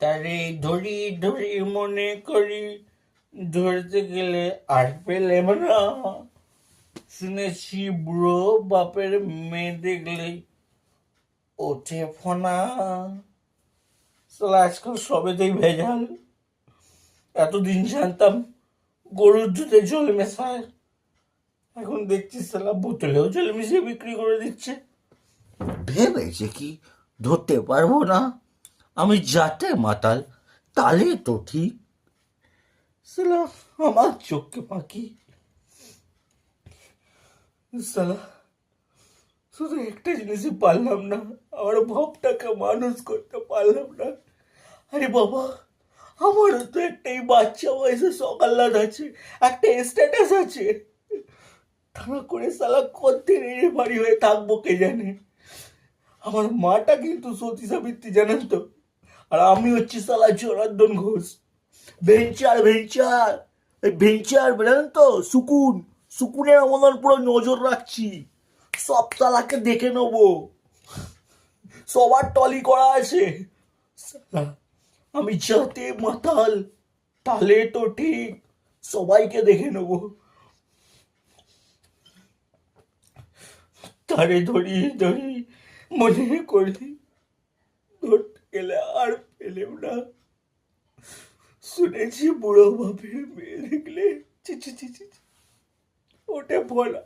তারে ধরি ধরি মনে করি, ধরতে গেলে আর পেলেম না। শুনেছি বুড়ো বাপের মেয়ে দেখলে ওঠে ফোনা। আজকাল সবেতেই ভেজাল। এতদিন জানতাম গরুর দুধে জল মেশায়। এখন দেখছি সালা বোতলেও জল মিশিয়ে বিক্রি করে দিচ্ছে। ভেবেছে কি ধরতে পারব না। আমি যাতে মাতাল, তালে তো ঠিক। সালা, আমার চোখকে পাখি। সালা, শুধু একটা জিনিসই পারলাম না, আমার ভাবটাকে মানুষ করতে পারলাম না। আরে বাবা, আমারও তো একটাই বাচ্চা বয়সে সকাল্লাদ আছে, একটা স্ট্যাটাস আছে। তারা করে সালা, কতদিন এই বাড়ি হয়ে থাকব কে জানে? আমার মাটা কিন্তু সতী সাবিত্রী জানেন তো? আর আমি হচ্ছি সালা জনার্দন ঘোষ। Venture venture. এই ভেঞ্চার, জানেন তো? সুকুন। সুকুনের আমার পুরো নজর রাখছি। সব সালাকে দেখে নেব। সবার টলি করা আছে। আমি যাতে মাতাল তাহলে তো ঠিক। সবাইকে দেখে নেব। তারে ধরি ধরি মনে করি। গেলে আর পেলেও না শুনেছি বুড়ো বাপের মেয়ে দেখলে চিচি ছি। ওটা বলা